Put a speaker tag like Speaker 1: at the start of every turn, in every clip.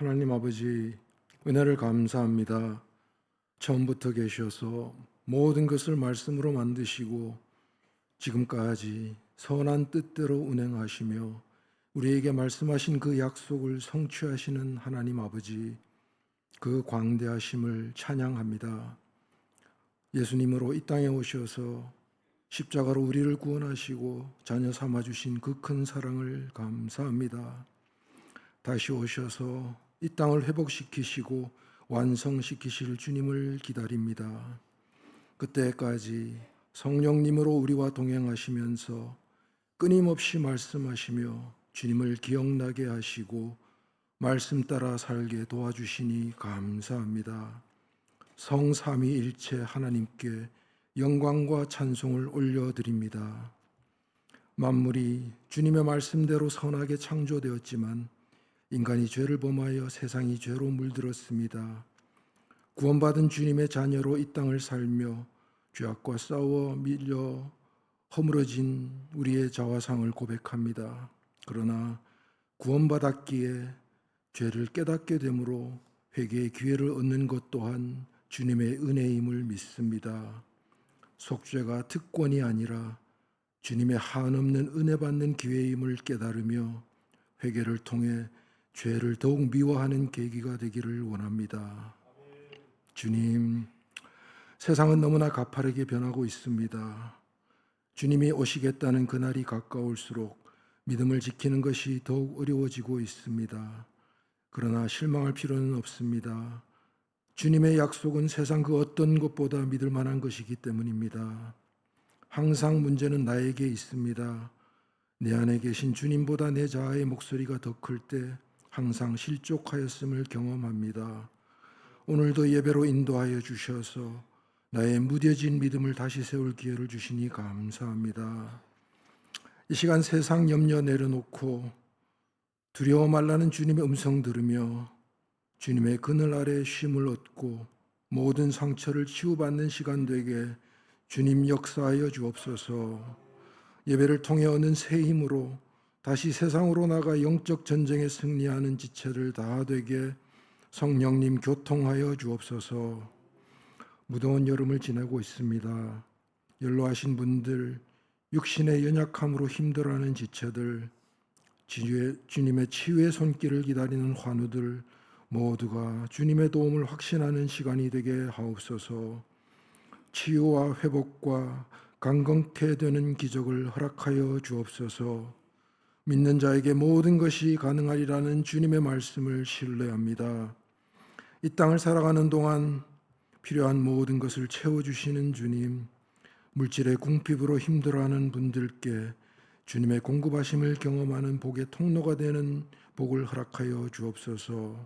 Speaker 1: 하나님 아버지 은혜를 감사합니다. 처음부터 계셔서 모든 것을 말씀으로 만드시고 지금까지 선한 뜻대로 운행하시며 우리에게 말씀하신 그 약속을 성취하시는 하나님 아버지 그 광대하심을 찬양합니다. 예수님으로 이 땅에 오셔서 십자가로 우리를 구원하시고 자녀 삼아 주신 그 큰 사랑을 감사합니다. 다시 오셔서 이 땅을 회복시키시고 완성시키실 주님을 기다립니다. 그때까지 성령님으로 우리와 동행하시면서 끊임없이 말씀하시며 주님을 기억나게 하시고 말씀 따라 살게 도와주시니 감사합니다. 성삼위일체 하나님께 영광과 찬송을 올려드립니다. 만물이 주님의 말씀대로 선하게 창조되었지만 인간이 죄를 범하여 세상이 죄로 물들었습니다. 구원받은 주님의 자녀로 이 땅을 살며 죄악과 싸워 밀려 허물어진 우리의 자화상을 고백합니다. 그러나 구원받았기에 죄를 깨닫게 되므로 회개의 기회를 얻는 것 또한 주님의 은혜임을 믿습니다. 속죄가 특권이 아니라 주님의 한없는 은혜 받는 기회임을 깨달으며 회개를 통해 죄를 더욱 미워하는 계기가 되기를 원합니다. 주님, 세상은 너무나 가파르게 변하고 있습니다. 주님이 오시겠다는 그날이 가까울수록 믿음을 지키는 것이 더욱 어려워지고 있습니다. 그러나 실망할 필요는 없습니다. 주님의 약속은 세상 그 어떤 것보다 믿을 만한 것이기 때문입니다. 항상 문제는 나에게 있습니다. 내 안에 계신 주님보다 내 자아의 목소리가 더 클 때 항상 실족하였음을 경험합니다. 오늘도 예배로 인도하여 주셔서 나의 무뎌진 믿음을 다시 세울 기회를 주시니 감사합니다. 이 시간 세상 염려 내려놓고 두려워 말라는 주님의 음성 들으며 주님의 그늘 아래 쉼을 얻고 모든 상처를 치유받는 시간 되게 주님 역사하여 주옵소서. 예배를 통해 얻는 새 힘으로 다시 세상으로 나가 영적 전쟁에 승리하는 지체를 다 되게 성령님 교통하여 주옵소서. 무더운 여름을 지내고 있습니다. 연로하신 분들, 육신의 연약함으로 힘들어하는 지체들, 지주의, 주님의 치유의 손길을 기다리는 환우들 모두가 주님의 도움을 확신하는 시간이 되게 하옵소서. 치유와 회복과 강건케 되는 기적을 허락하여 주옵소서. 믿는 자에게 모든 것이 가능하리라는 주님의 말씀을 신뢰합니다. 이 땅을 살아가는 동안 필요한 모든 것을 채워주시는 주님, 물질의 궁핍으로 힘들어하는 분들께 주님의 공급하심을 경험하는 복의 통로가 되는 복을 허락하여 주옵소서.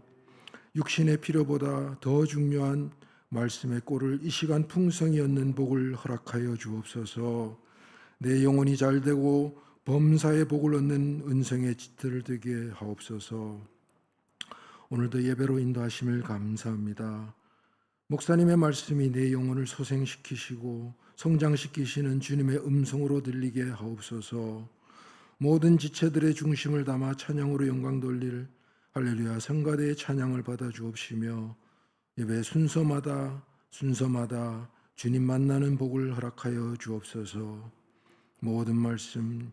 Speaker 1: 육신의 필요보다 더 중요한 말씀의 꼴을 이 시간 풍성히 얻는 복을 허락하여 주옵소서. 내 영혼이 잘 되고 범사의 복을 얻는 은성의 지틀을 되게 하옵소서. 오늘도 예배로 인도하심을 감사합니다. 목사님의 말씀이 내 영혼을 소생시키시고 성장시키시는 주님의 음성으로 들리게 하옵소서. 모든 지체들의 중심을 담아 찬양으로 영광 돌릴 할렐루야 성가대의 찬양을 받아 주옵시며 예배 순서마다 순서마다 주님 만나는 복을 허락하여 주옵소서. 모든 말씀